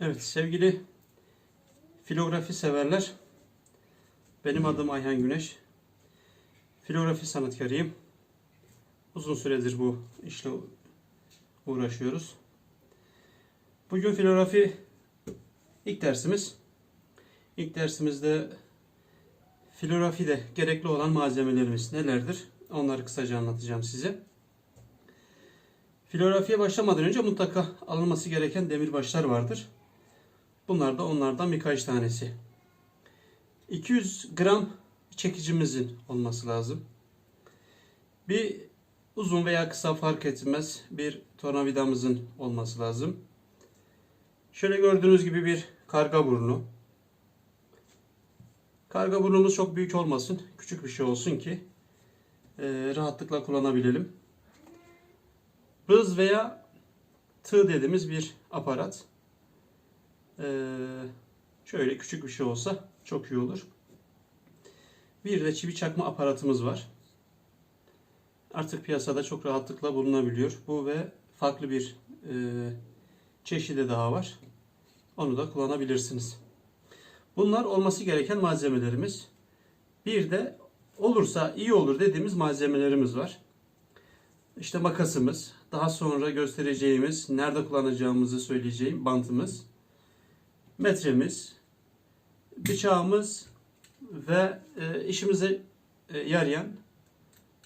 Evet sevgili filografi severler. Benim adım Ayhan Güneş. Filografi sanatkarıyım. Uzun süredir bu işle uğraşıyoruz. Bugün filografi ilk dersimiz. İlk dersimizde filografide gerekli olan malzemelerimiz nelerdir? Onları kısaca anlatacağım size. Filografiye başlamadan önce mutlaka alınması gereken demirbaşlar vardır. Bunlar da onlardan birkaç tanesi. 200 gram çekicimizin olması lazım. Bir uzun veya kısa fark etmez bir tornavidamızın olması lazım. Şöyle gördüğünüz gibi bir karga burnu. Karga burnumuz çok büyük olmasın. Küçük bir şey olsun ki e, rahatlıkla kullanabilelim. Bız veya tığ dediğimiz bir aparat. Ee, şöyle küçük bir şey olsa çok iyi olur. Bir de çivi çakma aparatımız var. Artık piyasada çok rahatlıkla bulunabiliyor. Bu ve farklı bir e, çeşidi daha var. Onu da kullanabilirsiniz. Bunlar olması gereken malzemelerimiz. Bir de olursa iyi olur dediğimiz malzemelerimiz var. İşte makasımız, daha sonra göstereceğimiz, nerede kullanacağımızı söyleyeceğim bantımız, metremiz, bıçağımız ve e, işimize e, yarayan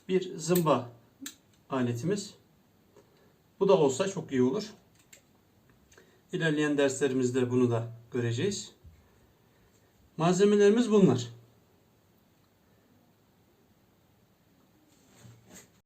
bir zımba aletimiz. Bu da olsa çok iyi olur. İlerleyen derslerimizde bunu da göreceğiz. Malzemelerimiz bunlar.